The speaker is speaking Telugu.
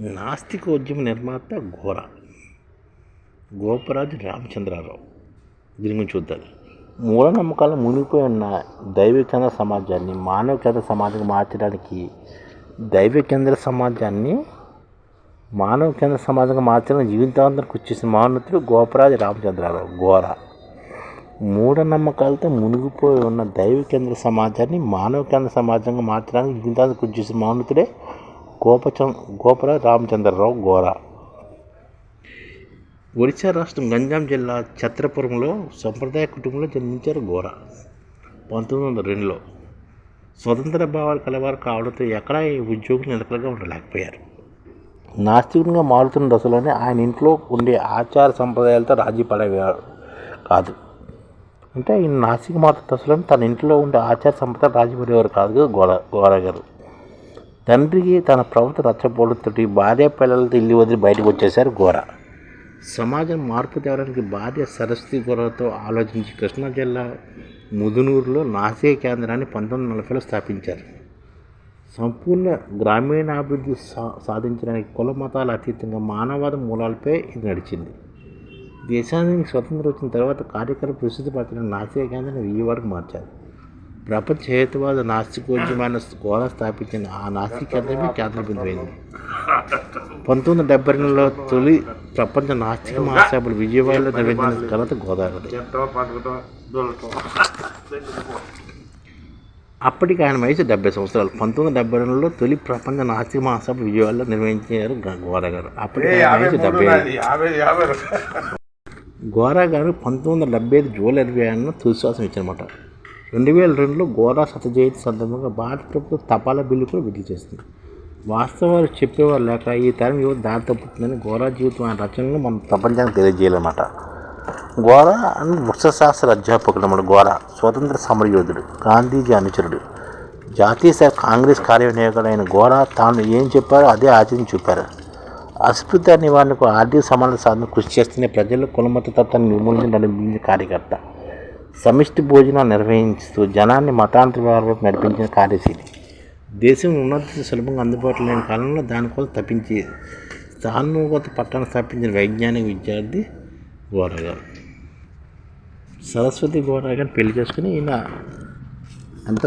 నాస్తికోద్యమ నిర్మాత ఘోర. గోపరాజు రామచంద్రారావు. దీని గురించి చూద్దాం. మూఢనమ్మకాలు మునిగిపోయి ఉన్న దైవకేంద్ర సమాజాన్ని మానవ కేంద్ర సమాజంగా మార్చడానికి దైవ కేంద్ర సమాజాన్ని మానవ కేంద్ర సమాజంగా మార్చడానికి జీవితాంతం కృషి చేసిన మహోన్నతుడు గోపరాజు రామచంద్రారావు. ఘోర. మూఢనమ్మకాలతో మునిగిపోయి ఉన్న దైవ కేంద్ర సమాజాన్ని మానవ కేంద్ర సమాజంగా మార్చడానికి జీవితాంతం కృషి చేసిన మహోన్నతుడే గోపచం గోపర రామచంద్రరావు గోర. ఒడిశా రాష్ట్రం గంజాం జిల్లా ఛత్రపురంలో సంప్రదాయ కుటుంబంలో జన్మించారు గోర. పంతొమ్మిది వందల రెండులో స్వతంత్ర భావాలు కలవారు కావడంతో ఎక్కడా ఈ ఉద్యోగులు నిలకడగా ఉండలేకపోయారు. నాస్తికునిగా మారుతున్న దశలోనే ఆయన ఇంట్లో ఉండే ఆచార సంప్రదాయాలతో రాజీ పడేవారు కాదు. అంటే ఈ నాస్తిక మారుతున్న దశలోనే తన ఇంట్లో ఉండే ఆచార సంప్రదాయాలు రాజీ పడేవారు కాదు గోడ గోర గారు. తండ్రికి తన ప్రభుత్వ రచ్చపోవడంతో భార్య పిల్లలతో ఇల్లు వదిలి బయటకు వచ్చేశారు ఘోర. సమాజం మార్పు తేవడానికి భార్య సరస్వతి ఘోరతో ఆలోచించి కృష్ణా జిల్లా ముదునూరులో నాసిక కేంద్రాన్ని పంతొమ్మిది నలభైలో స్థాపించారు. సంపూర్ణ గ్రామీణాభివృద్ధి సా సాధించడానికి కుల మతాల అతీతంగా మానవాద మూలాలపై ఇది నడిచింది. దేశానికి స్వతంత్రం వచ్చిన తర్వాత కార్యక్రమం ప్రసిద్ధి పరచిన నాసిక కేంద్రాన్ని విజయవాడకు మార్చారు. ప్రపంచ హేతువాద నాస్తికోద్యమాన్ని ఘోర స్థాపించిన ఆ నాస్తిక కేంద్రమే కేంద్ర బిందువైంది పంతొమ్మిది వందల డెబ్బై రెండులో తొలి ప్రపంచ నాస్తిక మహాసభలు విజయవాడలో నిర్వహించిన ఘనత గోదావరి. అప్పటికి ఆయన వయసు డెబ్బై సంవత్సరాలు. పంతొమ్మిది వందల డెబ్బై రెండులో తొలి ప్రపంచ నాస్తిక మహాసభ విజయవాడలో నిర్వహించారు గోదా గారు అప్పటికి ఆయన వయసు డెబ్బై గోరా గారు పంతొమ్మిది వందల డెబ్బై ఐదు జూలై ఇరవై ఆరున తుదిశ్వాసం ఇచ్చారన్నమాట రెండు వేల రెండులో గోరా శత జయంతి సందర్భంగా భారత ప్రభుత్వం తపాలా బిల్లు కూడా విడుదల చేస్తుంది వాస్తవాలు చెప్పేవారు లేక ఈ తరం యువత దారి తప్పుతుందని గోరా జీవితం ఆ రచనలు మనం ప్రపంచానికి తెలియజేయాలన్నమాట. గోరా అని వృక్షశాస్త్ర అధ్యాపకుడు మన గోరా స్వతంత్ర సమరయోధుడు గాంధీజీ అనుచరుడు. జాతీయ కాంగ్రెస్ కార్యనిర్వాహకుడు అయిన గోరా తాను ఏం చెప్పారో అదే ఆచరించి చూపారు. అస్పృత నివారణకు ఆర్థిక సమాన సాధన కృషి చేస్తూనే ప్రజల్లో కులమత తత్వాన్ని నిర్మూలించడానికి కార్యకర్త. సమిష్టి భోజనాలు నిర్వహిస్తూ జనాన్ని మతాంతర వైపు నడిపించిన కార్యశీలి. దేశం ఉన్నత సులభంగా అందుబాటులో లేని కాలంలో దానికోసం తప్పించి స్థానుగత పట్టణ స్థాపించిన వైజ్ఞానిక విద్యార్థి గోరాగారు. సరస్వతి గోరాగారిని పెళ్ళి చేసుకుని ఈయన అంత